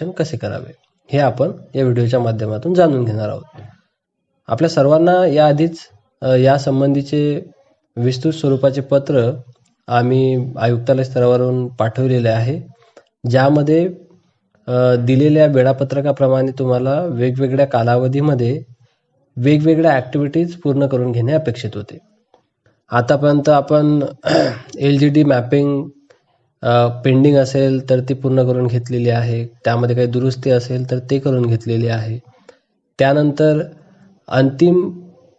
विश्लेषण कसे करावे हे आपण या व्हिडिओच्या माध्यमातून जाणून घेणार आहोत. आपल्या सर्वांना याआधीच अ, या संबंधीचे विस्तृत स्वरूपाचे पत्र आम्ही आयुक्तालय स्तरावरून पाठवलेले आहे. ज्यामध्ये दिलेल्या वेळापत्रकाप्रमाणे तुम्हाला वेगवेगळ्या कालावधीमध्ये वेगवेगळ्या ॲक्टिव्हिटीज पूर्ण करून घेणे अपेक्षित होते. आतापर्यंत आपण L G D mapping pending असेल तर ती पूर्ण करून घेतलेली आहे. त्यामध्ये काही दुरुस्ती असेल तर ते करून घेतलेली आहे. त्यानंतर अंतिम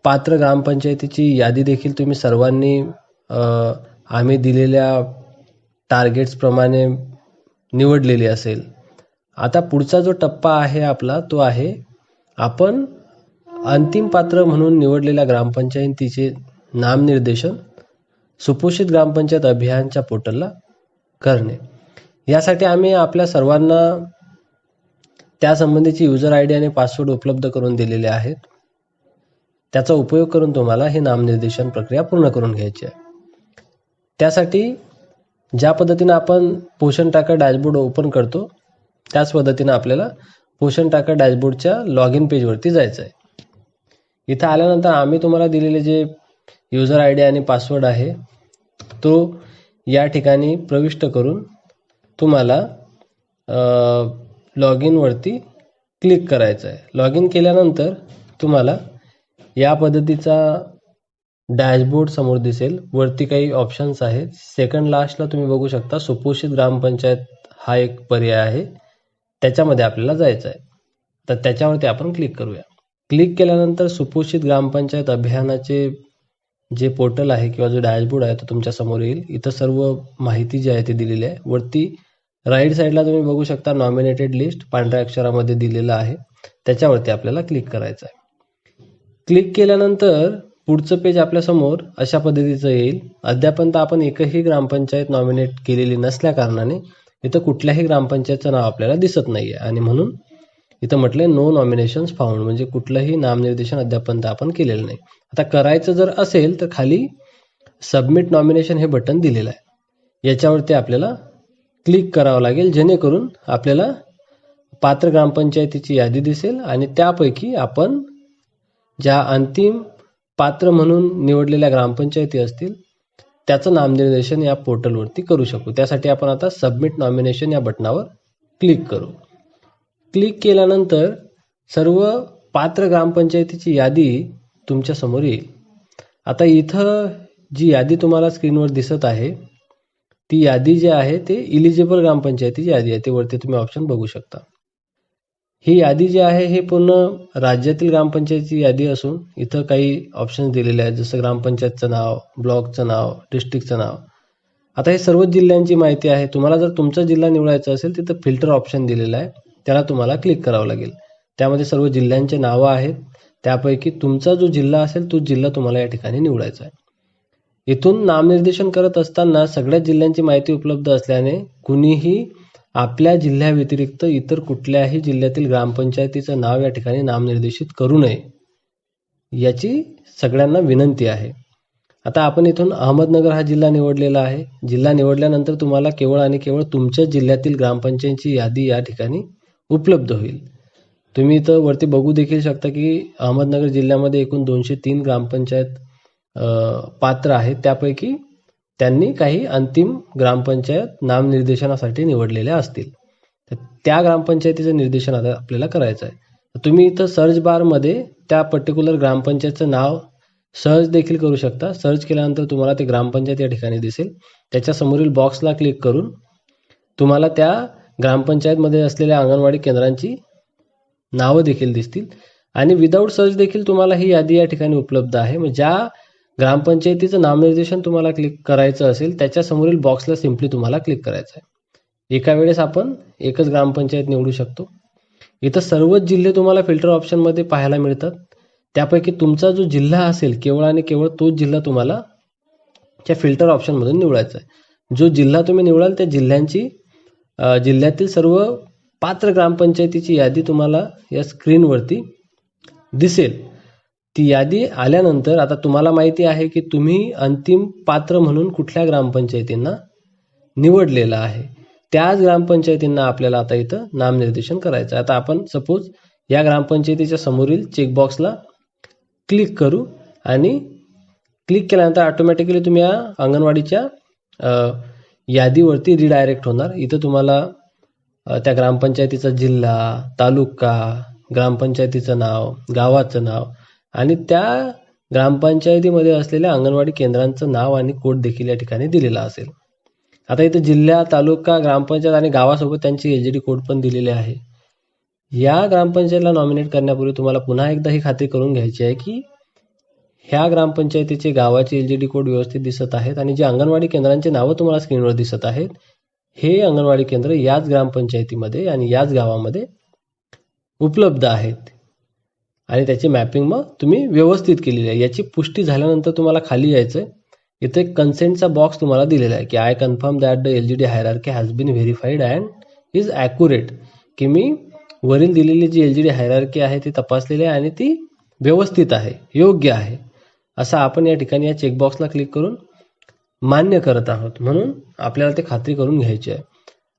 पात्र ग्रामपंचायतीची यादी देखील तुम्ही सर्वांनी आम्ही दिलेल्या टार्गेट्सप्रमाणे निवडलेली असेल. आता पुढचा जो टप्पा आहे आपला तो आहे आपण अंतिम पात्र म्हणून निवडलेल्या ग्रामपंचायतीचे नामनिर्देशन सुपोषित ग्रामपंचायत अभियानच्या पोर्टलला करणे. यासाठी आम्ही आपल्या सर्वांना त्यासंबंधीची युजर आय डी आणि पासवर्ड उपलब्ध करून दिलेले आहेत. त्याचा उपयोग करून तुम्हाला ही नामनिर्देशन प्रक्रिया पूर्ण करून घ्यायची आहे. त्यासाठी ज्या पद्धतीनं आपण पोषण टाका डॅशबोर्ड ओपन करतो त्याच पद्धतीनं आपल्याला पोषण टाका डॅशबोर्डच्या लॉग इन पेजवरती जायचं आहे इथं आल्यानंतर आम्ही तुम्हाला दिलेले जे युजर आय डी आणि पासवर्ड आहे तो या ठिकाणी प्रविष्ट करून तुम्हाला लॉग इनवरती क्लिक करायचं आहे. लॉग इन केल्यानंतर तुम्हाला या पद्धतीचा डॅशबोर्ड समोर दिसेल. वरती काही ऑप्शन्स आहेत. सेकंड लास्टला तुम्ही बघू शकता सुपोषित ग्रामपंचायत हा एक पर्याय आहे. त्याच्यामध्ये आपल्याला जायचं आहे. तर त्याच्यावरती आपण क्लिक करूया. क्लिक केल्यानंतर सुपोषित ग्रामपंचायत अभियानाचे जे पोर्टल आहे किंवा जो डॅशबोर्ड आहे तो तुमच्यासमोर येईल. इथं सर्व माहिती जी आहे ती दिलेली आहे. वरती राईट साईडला तुम्ही बघू शकता नॉमिनेटेड लिस्ट पांढऱ्या अक्षरामध्ये दिलेलं आहे. त्याच्यावरती आपल्याला क्लिक करायचं आहे. क्लिक केल्यानंतर पुढचं पेज आपल्यासमोर अशा पद्धतीचं येईल. अद्यापर्यंत आपण एकही ग्रामपंचायत नॉमिनेट केलेली नसल्या कारणाने इथं कुठल्याही ग्रामपंचायतचं नाव आपल्याला दिसत नाही आहे आणि म्हणून इथं म्हटलंय नो नॉमिनेशन्स फाउंड म्हणजे कुठलंही नामनिर्देशन अद्यापर्यंत आपण केलेलं नाही. आता करायचं जर असेल तर खाली सबमिट नॉमिनेशन हे बटन दिलेलं आहे. याच्यावरती आपल्याला क्लिक करावं लागेल जेणेकरून आपल्याला पात्र ग्रामपंचायतीची यादी दिसेल आणि त्यापैकी आपण ज्या अंतिम पात्र म्हणून निवडलेल्या ग्रामपंचायती असतील त्याचं नामनिर्देशन या पोर्टलवरती करू शकू. त्यासाठी आपण आता सबमिट नॉमिनेशन या बटनावर क्लिक करू. क्लिक केल्यानंतर सर्व पात्र ग्रामपंचायतीची यादी तुमच्यासमोर येईल. आता इथं जी यादी तुम्हाला स्क्रीनवर दिसत आहे ती यादी जी आहे ते इलिजिबल ग्रामपंचायतीची यादी आहे. ते वरती तुम्ही ऑप्शन बघू शकता. ही यादी जी आहे हे पूर्ण राज्यातील ग्रामपंचायतीची यादी असून इथं काही ऑप्शन्स दिलेले आहेत. जसं ग्रामपंचायतचं नाव ब्लॉकचं नाव डिस्ट्रिक्टचं नाव. आता हे सर्व जिल्ह्यांची माहिती आहे. तुम्हाला जर तुमचा जिल्हा निवडायचा असेल तिथं फिल्टर ऑप्शन दिलेलं आहे. त्याला तुम्हाला क्लिक करावं लागेल. त्यामध्ये सर्व जिल्ह्यांचे नावं आहेत. त्यापैकी तुमचा जो जिल्हा असेल तो जिल्हा तुम्हाला या ठिकाणी निवडायचा आहे. इथून नामनिर्देशन करत असताना सगळ्या जिल्ह्यांची माहिती उपलब्ध असल्याने कुणीही आपल्या जिल्ह्याव्यतिरिक्त इतर कुठल्याही जिल्ह्यातील ग्रामपंचायतीचं नाव या ठिकाणी नामनिर्देशित करू नये याची सगळ्यांना विनंती आहे. आता आपण इथून अहमदनगर हा जिल्हा निवडलेला आहे. जिल्हा निवडल्यानंतर तुम्हाला केवळ आणि केवळ तुमच्या जिल्ह्यातील ग्रामपंचायतीची यादी या ठिकाणी उपलब्ध होईल. तुम्ही इथं वरती बघू देखील शकता की अहमदनगर जिल्ह्यामध्ये एकूण दोनशे तीन ग्रामपंचायत पात्र आहेत. त्यापैकी त्यांनी काही अंतिम ग्रामपंचायत नामनिर्देशनासाठी निवडलेल्या असतील. तर त्या ग्रामपंचायतीचं निर्देशन आता आपल्याला करायचं आहे. तुम्ही इथं सर्च बारमध्ये त्या पर्टिक्युलर ग्रामपंचायतचं नाव सर्च देखील करू शकता. सर्च केल्यानंतर तुम्हाला ते ग्रामपंचायत या ठिकाणी दिसेल. त्याच्या समोरील बॉक्सला क्लिक करून तुम्हाला त्या ग्रामपंचायतमध्ये असलेल्या अंगणवाडी केंद्रांची नावं देखील दिसतील. आणि विदाऊट सर्च देखील तुम्हाला ही यादी या ठिकाणी उपलब्ध आहे. मग ज्या ग्रामपंचायतीचं नामनिर्देशन तुम्हाला क्लिक करायचं असेल त्याच्यासमोरील बॉक्सला सिम्पली तुम्हाला क्लिक करायचं आहे. एका वेळेस आपण एकच ग्रामपंचायत निवडू शकतो. इथं सर्वच जिल्हे तुम्हाला फिल्टर ऑप्शनमध्ये पाहायला मिळतात. त्यापैकी तुमचा जो जिल्हा असेल केवळ आणि केवळ तोच जिल्हा तुम्हाला त्या फिल्टर ऑप्शनमधून निवडायचा आहे. जो जिल्हा तुम्ही निवडाल त्या जिल्ह्यांची जिल्ह्यातील सर्व पात्र ग्रामपंचायतीची यादी तुम्हाला या स्क्रीनवरती दिसेल. ती यादी आल्यानंतर आता तुम्हाला माहिती आहे की तुम्ही अंतिम पात्र म्हणून कुठल्या ग्रामपंचायतींना निवडलेलं आहे. त्याच ग्रामपंचायतींना आपल्याला आता इथं नामनिर्देशन करायचं आहे. आता आपण सपोज या ग्रामपंचायतीच्या समोरील चेकबॉक्सला क्लिक करू आणि क्लिक केल्यानंतर ऑटोमॅटिकली तुम्ही या अंगणवाडीच्या यादीवरती रिडायरेक्ट होणार. इथं तुम्हाला त्या ग्रामपंचायतीचा जिल्हा तालुका ग्रामपंचायतीचं नाव गावाचं नाव आणि त्या ग्रामपंचायतीमध्ये असलेल्या अंगणवाडी केंद्रांचं नाव आणि कोड देखील या ठिकाणी दिलेला असेल. आता इथं जिल्हा तालुका ग्रामपंचायत आणि गावासोबत त्यांची एल जी डी कोड पण दिलेले आहे. या ग्रामपंचायतला नॉमिनेट करण्यापूर्वी तुम्हाला पुन्हा एकदा ही खात्री करून घ्यायची आहे की ह्या ग्रामपंचायतीचे गावाचे एल जी डी कोड व्यवस्थित दिसत आहेत आणि जे अंगणवाडी केंद्रांचे नावं तुम्हाला स्क्रीनवर दिसत आहेत हे अंगणवाडी केंद्र याच ग्रामपंचायतीमध्ये आणि याच गावामध्ये उपलब्ध आहेत. आणि त्याची मॅपिंग मग तुम्ही व्यवस्थित केलेली आहे. याची पुष्टी झाल्यानंतर तुम्हाला खाली यायचं आहे इथे एक कन्सेंटचा बॉक्स तुम्हाला दिलेला आहे की I confirm that the L G D hierarchy has been verified and is accurate की मी वरील दिलेली जी एल जी डी हायरार्की आहे ती तपासलेली आहे आणि ती व्यवस्थित आहे योग्य आहे. असं आपण या ठिकाणी या चेकबॉक्सला क्लिक करून मान्य करत आहोत. म्हणून आपल्याला ते खात्री करून घ्यायची आहे.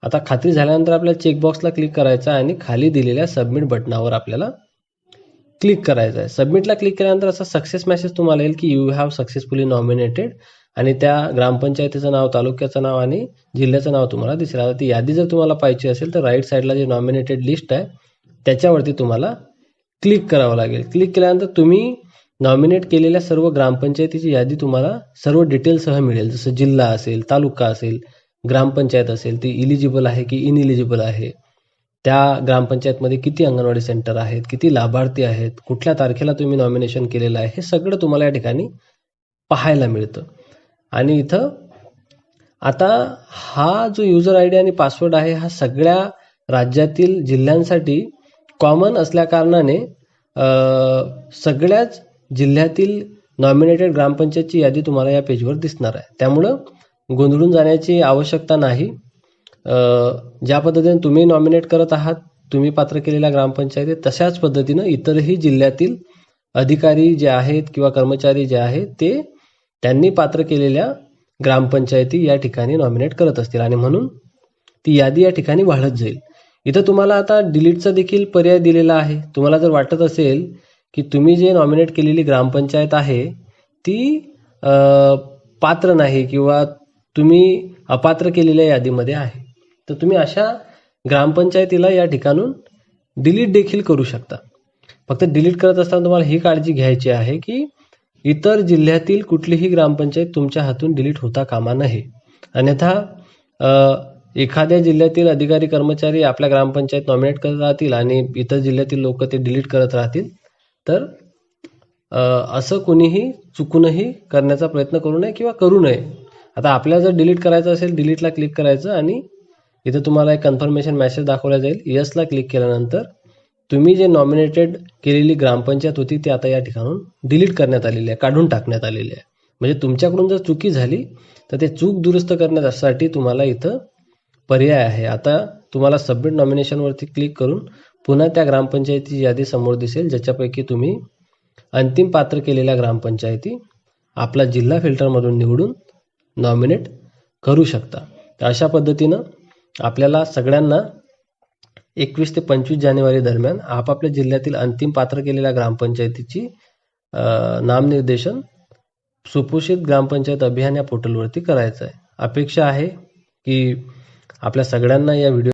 आता खात्री झाल्यानंतर आपल्याला चेकबॉक्सला क्लिक करायचा आहे आणि खाली दिलेल्या सबमिट बटनावर आपल्याला क्लिक करायचं आहे. सबमिटला क्लिक केल्यानंतर असा सक्सेस मेसेज तुम्हाला येईल की यू हॅव सक्सेसफुली नॉमिनेटेड आणि त्या ग्रामपंचायतीचं नाव तालुक्याचं नाव आणि जिल्ह्याचं नाव तुम्हाला दिसेल. आता ती यादी जर तुम्हाला पाहिजे असेल तर राईट साईडला जे नॉमिनेटेड लिस्ट आहे त्याच्यावरती तुम्हाला क्लिक करावं लागेल. क्लिक केल्यानंतर तुम्ही नॉमिनेट केलेल्या सर्व ग्रामपंचायतीची यादी तुम्हाला सर्व डिटेलसह मिळेल. जसं जिल्हा असेल तालुका असेल ग्रामपंचायत असेल ती इलिजिबल आहे की इनइलिजिबल आहे. त्या ग्रामपंचायतमध्ये किती अंगणवाडी सेंटर आहेत किती लाभार्थी आहेत कुठल्या तारखेला तुम्ही नॉमिनेशन केलेलं आहे हे सगळं तुम्हाला या ठिकाणी पाहायला मिळतं. आणि इथं आता हा जो युजर आय डी आणि पासवर्ड आहे हा सगळ्या राज्यातील जिल्ह्यांसाठी कॉमन असल्याकारणाने सगळ्याच जिल्ह्यातील नॉमिनेटेड ग्रामपंचायतची यादी तुम्हाला या पेजवर दिसणार आहे. त्यामुळं गोंधळून जाण्याची आवश्यकता नाही. ज्या पद्धतीने तुम्ही नॉमिनेट करत आहात तुम्ही पात्र केलेल्या ग्रामपंचायती तशाच पद्धतीनं इतरही जिल्ह्यातील अधिकारी जे आहेत किंवा कर्मचारी जे आहेत ते त्यांनी पात्र केलेल्या ग्रामपंचायती या ठिकाणी नॉमिनेट करत असतील. आणि म्हणून ती यादी या ठिकाणी वाढत जाईल. इथं तुम्हाला आता डिलीटचा देखील पर्याय दिलेला आहे. तुम्हाला जर वाटत असेल की तुम्ही जे नॉमिनेट केलेली ग्रामपंचायत आहे ती पात्र नाही किंवा तुम्ही अपात्र केलेल्या यादीमध्ये आहे. तर तुम्ही अशा ग्रामपंचायतीला या ठिकाणून डिलीट देखील करू शकता. फक्त डिलीट करत असताना तुम्हाला ही काळजी घ्यायची आहे की इतर जिल्ह्यातील कुठलीही ग्रामपंचायत तुमच्या हातून डिलीट होता कामा नये. अन्यथा एखाद्या जिल्ह्यातील अधिकारी कर्मचारी आपल्या ग्रामपंचायत नॉमिनेट करत राहतील आणि इतर जिल्ह्यातील लोक ते डिलीट करत राहतील तर असं कोणीही चुकूनही करण्याचा प्रयत्न करू नये किंवा करू नये. आता आपल्याला जर डिलीट करायचं असेल डिलीटला क्लिक करायचं आणि इथं तुम्हाला एक कन्फर्मेशन मेसेज दाखवला जाईल. यसला क्लिक केल्यानंतर तुम्ही जे नॉमिनेटेड केलेली ग्रामपंचायत होती ती आता या ठिकाणून डिलीट करण्यात आलेली आहे काढून टाकण्यात आलेली आहे. म्हणजे तुमच्याकडून जर चुकी झाली तर ते चूक दुरुस्त करण्यासाठी तुम्हाला इथं पर्याय आहे. आता तुम्हाला सबमिट नॉमिनेशनवरती क्लिक करून पुन्हा त्या ग्रामपंचायतीची यादी समोर दिसेल ज्याच्यापैकी तुम्ही अंतिम पात्र केलेल्या ग्रामपंचायती आपला जिल्हा फिल्टरमधून निवडून नॉमिनेट करू शकता. तर अशा पद्धतीनं आपल्याला सगळ्यांना एकवीस ते पंचवीस जानेवारी दरम्यान आपापल्या जिल्ह्यातील अंतिम पात्र केलेल्या ग्रामपंचायतीची नामनिर्देशन सुपोषित ग्रामपंचायत अभियान या पोर्टलवरती करायचं आहे अपेक्षा आहे की आपल्या सगळ्यांना या व्हिडिओ